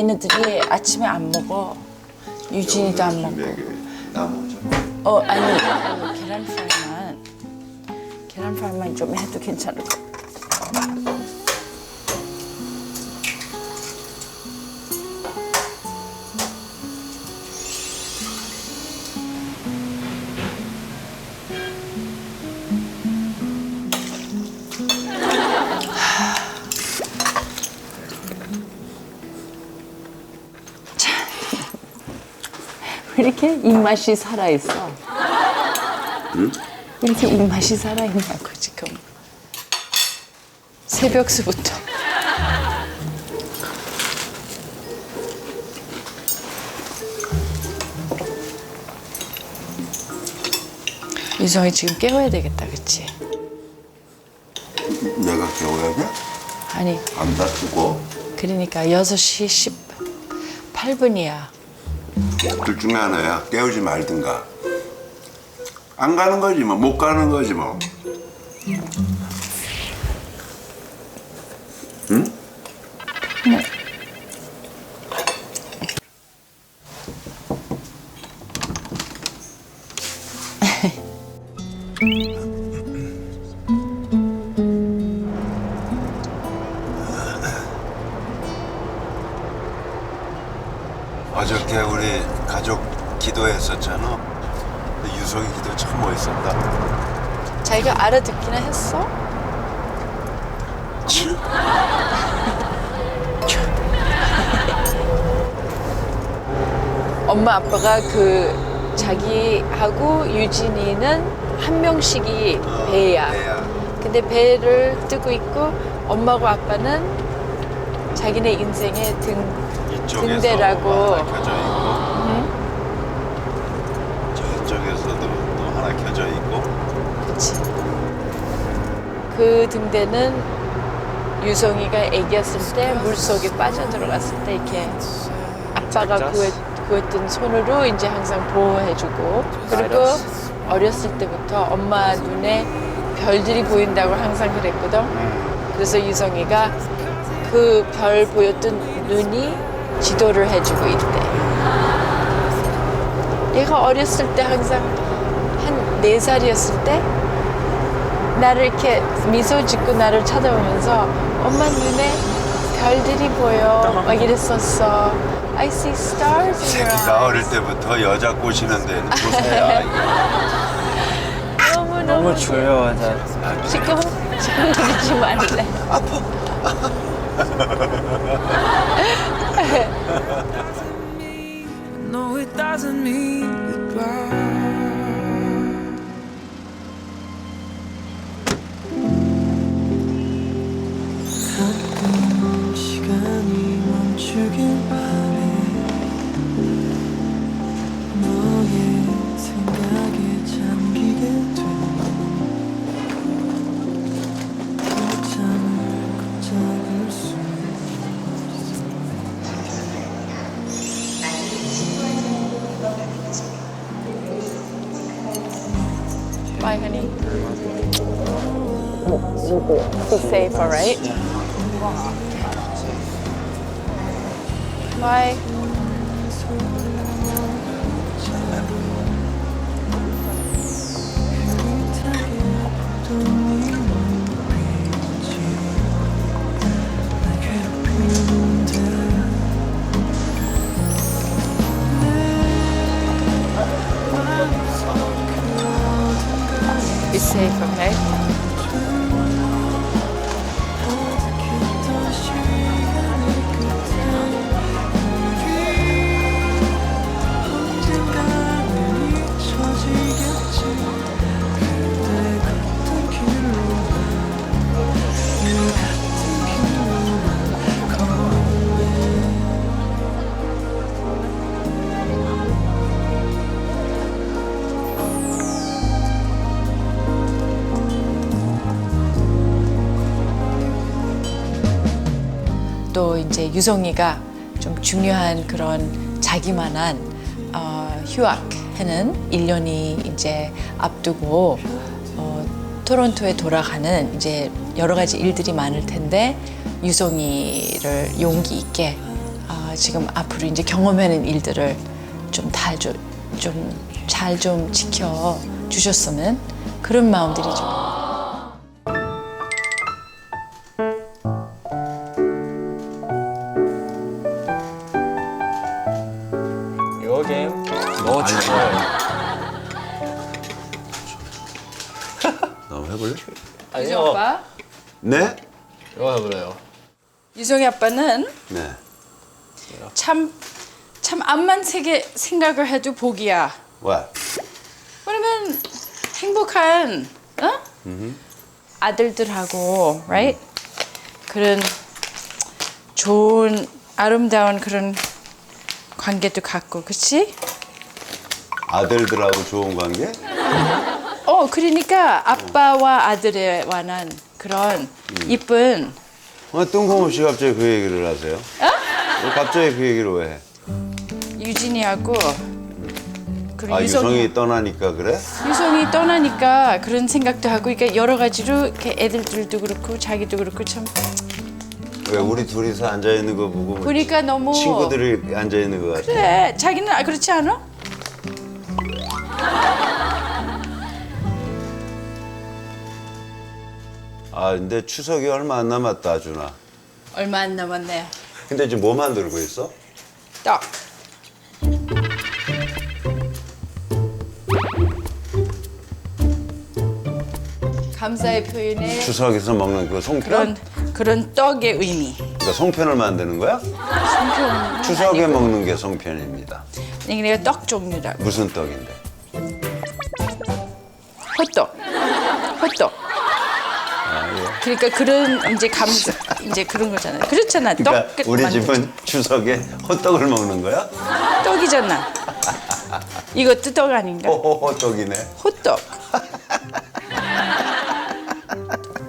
얘네들이 아침에 안 먹어. 유진이도 안 먹고. 어 아니 계란 프라이만 계란 프라이만 좀 해도 괜찮을 것 같아. 이렇게 입맛이 살아있어? 왜 이렇게 입맛이 살아있냐고 지금 새벽서부터 유성이 지금 깨워야 되겠다 그치? 내가 겨워야 돼? 아니 안 다투고 그러니까 6시 18분이야 둘 중에 하나야. 깨우지 말든가. 안 가는 거지 뭐. 못 가는 거지 뭐. 어저께 우리 가족 기도했었잖아. 유성이 기도 참 멋있었다. 자기가 알아듣기나 했어? 엄마 아빠가 그 자기하고 유진이는 한 명씩이 배야. 배야. 근데 배를 뜨고 있고 엄마하고 아빠는 자기네 인생의 등 이쪽에서 등대라고. 하나 켜져 있고. 저쪽에서도 또 하나 켜져 있고. 그치. 그 등대는 유성이가 애기였을 때 물속에 빠져들어갔을 때 이렇게 아빠가 구했, 구했던 손으로 이제 항상 보호해주고. 그리고 어렸을 때부터 엄마 눈에 별들이 보인다고 항상 그랬거든. 그래서 유성이가 그 별 보였던 눈이 지도를 해주고 있대. 얘가 어렸을 때 항상 한 네 살이었을 때 나를 이렇게 미소 짓고 나를 쳐다보면서 엄마 눈에 별들이 보여 막 이랬었어. I see stars in your 새끼가 어릴 eyes. 때부터 여자 꼬시는 데는. 이게. 너무 너무 너무 조여하다. 지금 지금 그러지 말래. No, it doesn't mean goodbye. 가끔 시간이 멈추길 바래 Bye, honey. So safe, all right? Bye. Safe, okay? 이제 유성이가 좀 중요한 그런 자기만한 어, 휴학하는 1년이 이제 앞두고 어, 토론토에 돌아가는 이제 여러 가지 일들이 많을 텐데 유성이를 용기 있게 어, 아, 지금 앞으로 이제 경험하는 일들을 좀 다 좀 잘 좀 지켜 주셨으면 그런 마음들이 좀. 이거 아빠, 네? 이거 해볼래요. 유성이 아빠는 네. 참, 참 앞만 세게 생각을 해도 복이야. 왜? 그러면 행복한 어? 아들들하고 right? 그런 좋은 아름다운 그런 관계도 갖고 그치? 아들들하고 좋은 관계? 어 그러니까 아빠와 아들에 관한 그런 이쁜 어, 뜬금없이 갑자기 그 얘기를 하세요? 왜 갑자기 그 얘기를 왜 해? 유진이하고 그리고 아 유성이 유성이 떠나니까 그래? 유성이 떠나니까 그런 생각도 하고 그러니까 여러 가지로 이렇게 애들들도 그렇고 자기도 그렇고 참 왜 우리 둘이서 앉아 있는 거 보고 뭐 그러니까 너무 친구들이 앉아 있는 거 같아? 그래 자기는 아, 그렇지 않아? 아 근데 추석이 얼마 안 남았다 준아. 얼마 안 남았네 근데 지금 뭐 만들고 있어? 떡 감사의 표현에 추석에서 먹는 그 송편? 그런 그런 떡의 의미 그러니까 송편을 만드는 거야? 송편 추석에 먹는 게 송편입니다. 이게 떡 종류라고 무슨 떡인데? 호떡 호떡. 그러니까 그런 이제 감사 이제 그런 거잖아 그렇잖아 그러니까 떡 우리 만들- 집은 추석에 호떡을 먹는 거야? 떡이잖아 이것도 떡 아닌가 호호 호 떡이네. 호떡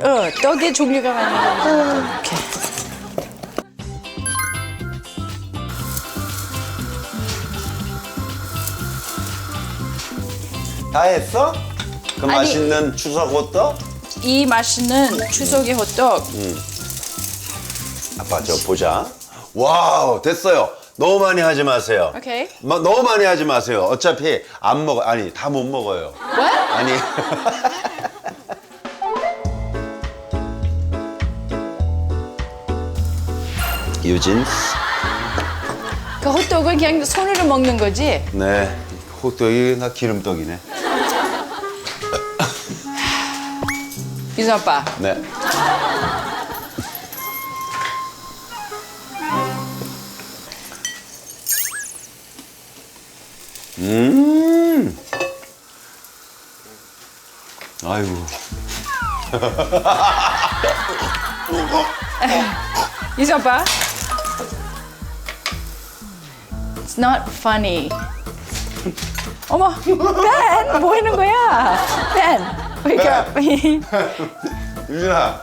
어 떡의 종류가 많이 이렇게 다 했어? 그 아니. 맛있는 추석 호떡? 이 맛있는 추석의 호떡 아빠 저 보자. 와우 됐어요. 너무 많이 하지 마세요. 오케이. 마- 너무 많이 하지 마세요. 어차피 안 먹어. 아니 다 못 먹어요. What? 아니 유진. 그 호떡은 그냥 손으로 먹는 거지 네. 호떡이 나 기름떡이네. 유선 아빠 네. 음. 아이고. 유선 아빠 It's not funny 어머 벤! 뭐 하는 거야 벤 wake up 유진아,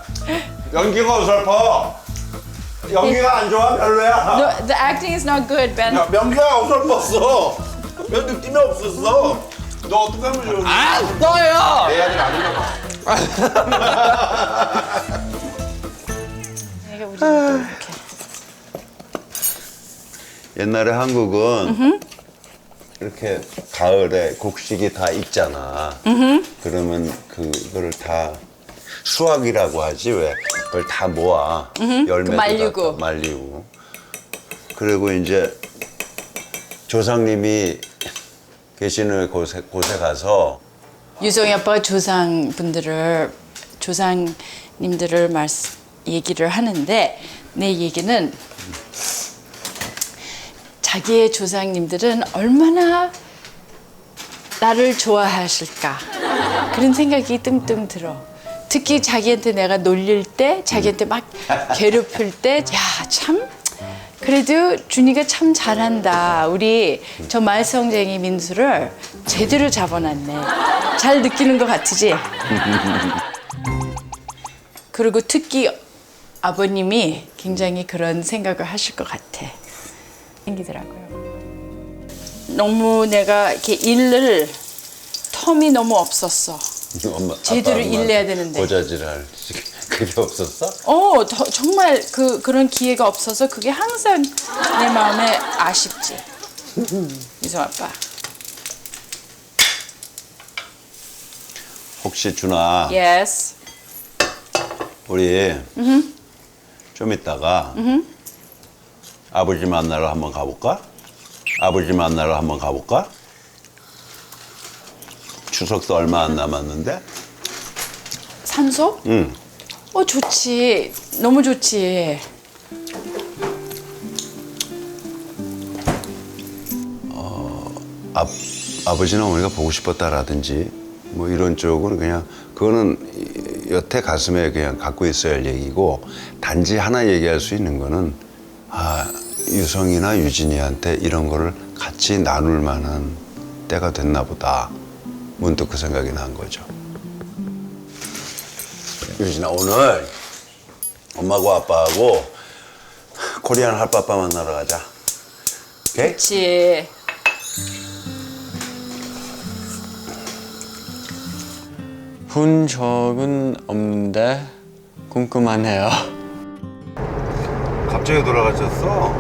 연기가 어설퍼. 연기가 안 좋아 별로야. No, the acting is not good, Ben. 야, 명기가 어설펐어. 별 느낌이 없었어. 너 어떡하면 좋은지. 아 떠요. 내 아들 아닌가 봐. 우리 이렇게. 옛날에 한국은 이렇게 가을에 곡식이 다 익잖아. 그러면 그거를 다 수확이라고 하지 왜? 그걸 다 모아 열매 말리고. 말리고. 그리고 이제 조상님이 계시는 곳에, 곳에 가서 유성이 아빠가 조상 분들을 조상님들을 말씀 얘기를 하는데 내 얘기는 자기의 조상님들은 얼마나 나를 좋아하실까 그런 생각이 뜸뜸 들어. 특히 자기한테 내가 놀릴 때, 자기한테 막 괴롭힐 때, 야, 참, 그래도 준이가 참 잘한다. 우리 저 말썽쟁이 민수를 제대로 잡아놨네. 잘 느끼는 것 같으지? 그리고 특히 아버님이 굉장히 그런 생각을 하실 것 같아. 생기더라고요. 너무 내가 이렇게 일을 텀이 너무 없었어. 엄마 제대로 아빠, 엄마 일내야 되는데. 고자질할 그게 없었어? 어, 더- 정말 그 그런 기회가 없어서 그게 항상 내 마음에 아쉽지. 유성 아빠. 혹시 준아 Yes. 우리 좀 이따가 아버지 만나러 한번 가볼까? 아버지 만나러 한번 가볼까? 추석도 얼마 안 남았는데 산소? 응. 어, 좋지. 너무 좋지. 아, 아버지나 어머니가 보고 싶었다라든지 뭐 이런 쪽은 그냥 그거는 여태 가슴에 그냥 갖고 있어야 할 얘기고 단지 하나 얘기할 수 있는 거는 아 유성이나 유진이한테 이런 거를 같이 나눌 만한 때가 됐나 보다 문득 그 생각이 난 거죠 유진아 오늘 엄마하고 아빠하고 코리안 할빠빠 만나러 가자 오케이? 그렇지. 본 적은 없는데 궁금하네요. 갑자기 돌아가셨어?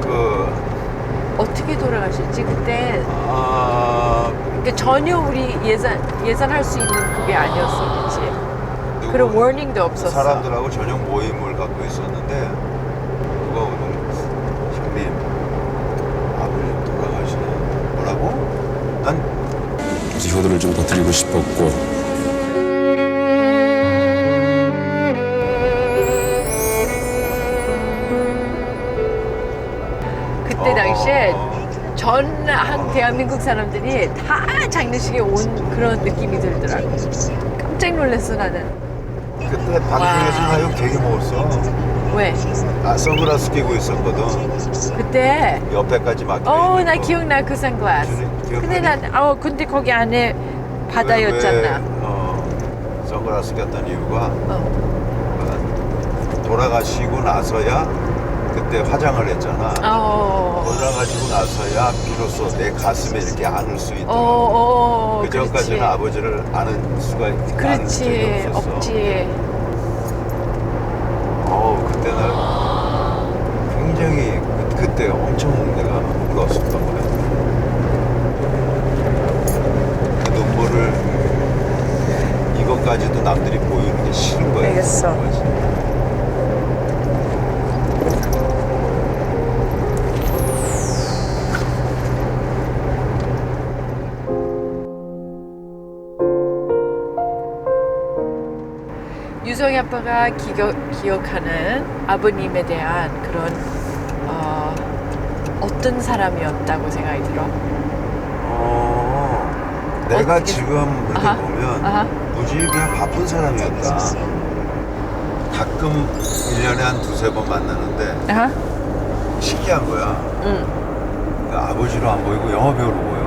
그, 어떻게 돌아가셨지 그때? 아, 그러니까 전혀 우리 예산 예산할 수 있는 그게 아니었어, 그렇지? 누구 그런 워닝도 없었어. 사람들하고 저녁 모임을 갖고 있었는데, 누가 오늘 형님, 아버님 돌아가시네. 뭐라고? 난 효도를 좀더 드리고 싶었고 한 대한민국 사람들이 다 장례식에 온 그런 느낌이 들더라고. 깜짝 놀랐어 나는. 그때 방송에서 나 이거 되게 먹었어. 왜? 아, 선글라스 끼고 있었거든. 그때 옆에까지 막혀. 어 있는 나 거. 기억나 그 선글라스. 기억나니? 근데 난어 근데 거기 안에 바다였잖아. 왜, 왜, 어, 선글라스 꼈던 이유가 어. 돌아가시고 나서야 그때 화장을 했잖아. 어. 돌아가시고 나서야 비로소 내 가슴에 이렇게 안을 수 있다. 어, 어, 그 전까지는 그렇지. 아버지를 아는 수가 적이 그렇지. 없지. 어우 그때 날 굉장히 그, 그때 엄청 내가 울었었던 거야. 그 눈물을 이것까지도 남들이 보이는 게 싫은 거야. 알겠어. 유성이 아빠가 기억, 기억하는 아버님에 대한 그런 어, 어떤 사람이었다고 생각이 들어? 어, 내가 어떻게- 지금 이렇게 아하, 보면 아하. 무지 그냥 바쁜 사람이었다. 가끔 1년에 한 두세 번 만나는데 아하. 신기한 거야. 응. 그 아버지로 안 보이고 영화 배우로 보여.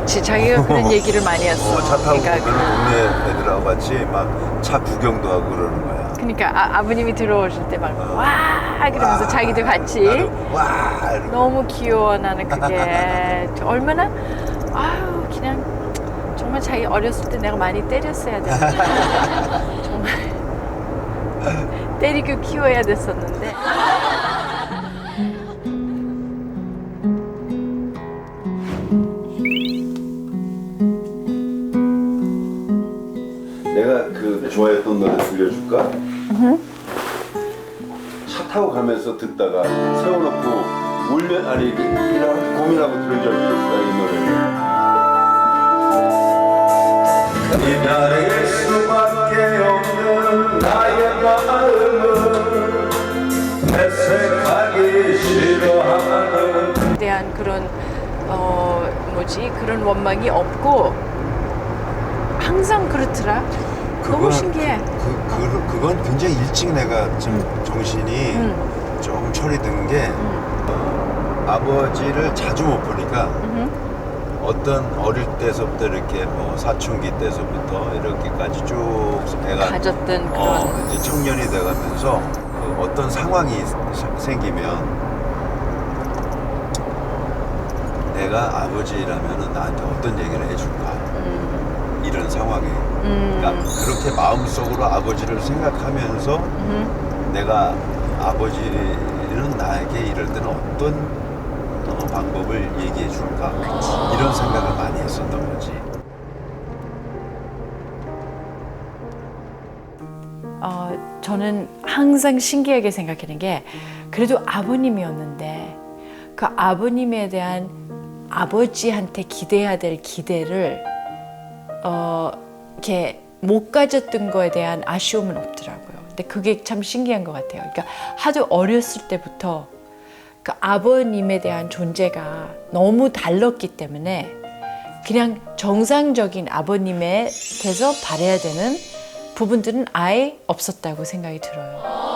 그치 자기가 그런 얘기를 많이 했어. 어, 차 타고 그러니까, 보면 동네 애들하고 같이 막 차 구경도 하고 그러는 거야. 그러니까 아, 아버님이 들어오실 때 막 와! 그러면서 와, 자기도 같이 나도 와! 이러고. 너무 귀여워 나는 그게. 얼마나 아유 그냥 정말 자기 어렸을 때 내가 많이 때렸어야 돼 정말 때리고 키워야 됐었는데 좋아했던 노래 들려줄까? 차 타고 가면서 듣다가 세워놓고 울면 아니 고민하고 들은 적이 있어 이 노래를. 기다릴 수밖에 없는 나의 마음은 내색하기 싫어하는 대한 그런 어 뭐지 그런 원망이 없고 항상 그렇더라 너무 신기해. 그, 그, 그건 굉장히 일찍 내가 좀 정신이 응. 조금 철이 든게 아버지를 자주 못 보니까 어떤 어릴 때서부터 이렇게 뭐 사춘기 때서부터 이렇게까지 쭉 애가 가졌던 그런 어, 이제 청년이 돼가면서 그 어떤 상황이 사- 생기면 내가 아버지라면 나한테 어떤 얘기를 해줄까? 음, 이런 상황이에요. 그러니까 그렇게 마음속으로 아버지를 생각하면서 내가 아버지는 나에게 이럴 때는 어떤 어, 방법을 얘기해 줄까 이런 생각을 많이 했었던 거지. 어, 저는 항상 신기하게 생각하는 게 그래도 아버님이었는데 그 아버님에 대한 아버지한테 기대해야 될 기대를 어, 이렇게 못 가졌던 거에 대한 아쉬움은 없더라고요. 근데 그게 참 신기한 것 같아요. 그러니까 하도 어렸을 때부터 그 아버님에 대한 존재가 너무 달랐기 때문에 그냥 정상적인 아버님에 대해서 바래야 되는 부분들은 아예 없었다고 생각이 들어요.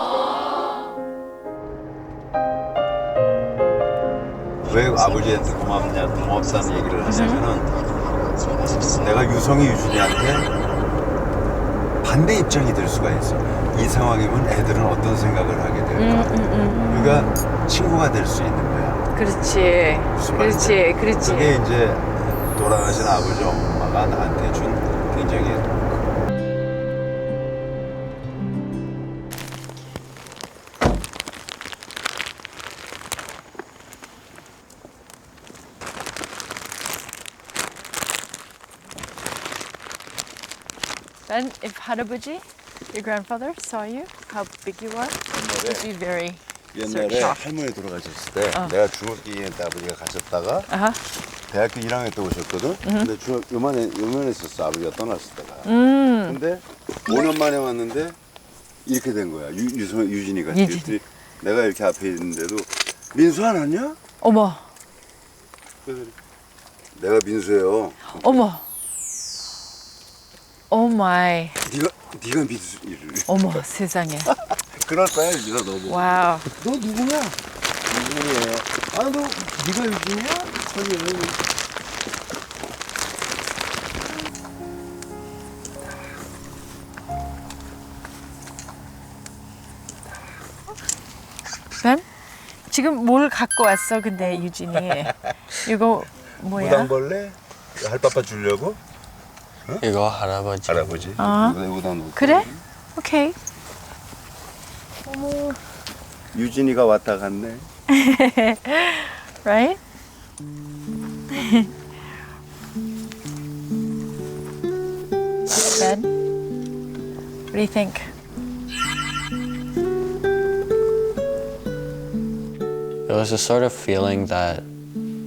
왜 아버지한테 고맙냐 고맙다는 얘기를 하냐면은 내가 유성이 유준이한테 반대 입장이 될 수가 있어. 이 상황이면 애들은 어떤 생각을 하게 될까. 그러니까 친구가 될 수 있는 거야. 그렇지. 그렇지, 그렇지. 그게 이제 돌아가신 아버지 엄마가 나한테 준 굉장히 Then, if 할아버지, your grandfather saw you, how big you are, would be very 옛날에 shocked. 할머니 돌아가셨을 때 내가 중학교 2학년 때 아버지가 가셨다가 아하. 대학교 1학년 때 오셨거든. 근데 중 요만해 요만했었어 아버지가 떠났을 때가. 음. 근데 5년 만에 왔는데 이렇게 된 거야. 유, 유성 유진이가. 유진. 그랬더니 내가 이렇게 앞에 있는데도 민수 안 왔냐? 어머, 내가 민수예요. 어머, 오 마이, 네가 네가 민수를. 어머 세상에, 그럴 거야 유진아 너무. 와우. 너 누구야? 유진이에요. 아 너 네가 유진이야? 선이에요. Ben? 지금 뭘 갖고 왔어? 근데 유진이 이거 뭐야? 무당벌레? 할빠빠 주려고? 이거 할아버지. 할아버지. 아. 이거 여기다 놓고. 그래? 오케이. 유진이가 왔다 갔네. Right? Ben, what do you think? It was a sort of feeling that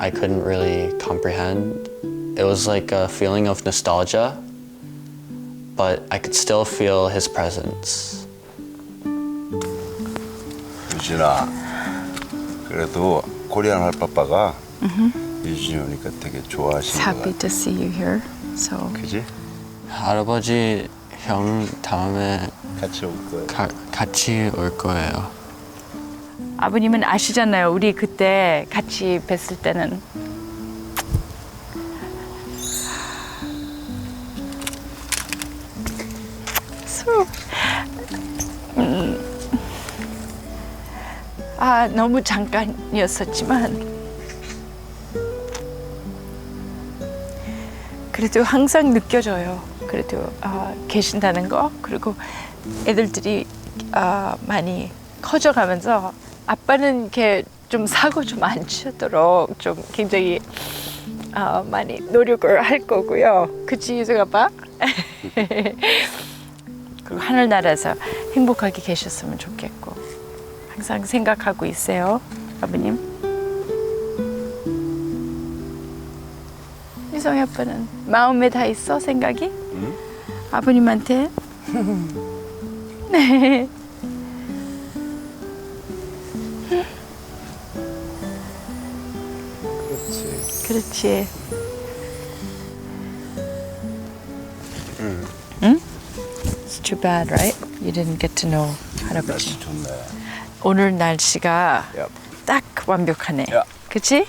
I couldn't really comprehend. It was like a feeling of nostalgia, but I could still feel his presence. 유진아. 그래도 코리안 할빠빠가 유진이 오니까 되게 좋아하시는 것 Happy 같아. to see you here. So 그지? 할아버지 형 다음에 같이 올 거야. 가, 같이 올 거예요. 아버님은 아시잖아요. 우리 그때 같이 뵀을 때는 아 너무 잠깐이었었지만 그래도 항상 느껴져요. 그래도 아, 계신다는 거 그리고 애들들이 아, 많이 커져가면서 아빠는 이렇게 좀 사고 좀 안 치도록 좀 굉장히 아, 많이 노력을 할 거고요. 그치 유승 아빠? 그리고 하늘나라에서 행복하게 계셨으면 좋겠고 항상 생각하고 있어요, 아버님. 유성이 아빠는 마음에 다 있어 생각이? 아버님한테? 네. 그렇지. 그렇지. 응? It's too bad, right? You didn't get to know 할아버지. 오늘 날씨가 Yep. 딱 완벽하네. 야. 그치?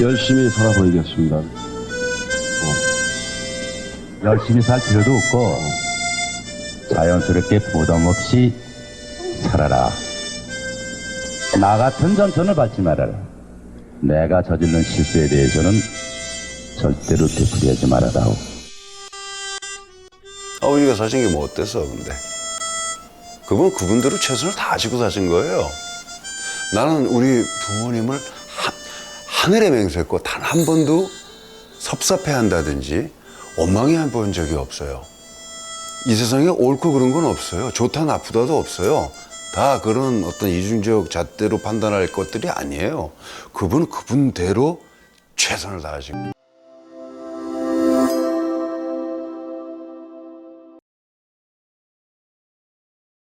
열심히 살아보이겠습니다. 열심히 살 필요도 없고 자연스럽게 부담 없이 살아라. 나 같은 전선을 밟지 말아라. 내가 저지른 실수에 대해서는 절대로 되풀이하지 말아다오. 아버지가 사신 게 뭐 어때서 근데 그분 그분대로 최선을 다하시고 사신 거예요 나는 우리 부모님을 하, 하늘에 맹세했고 단 한 번도 섭섭해 한다든지 원망해 본 적이 없어요. 이 세상에 옳고 그런 건 없어요. 좋다 나쁘다도 없어요. 다 그런 어떤 이중적 잣대로 판단할 것들이 아니에요. 그분은 그분대로 최선을 다하신 거예요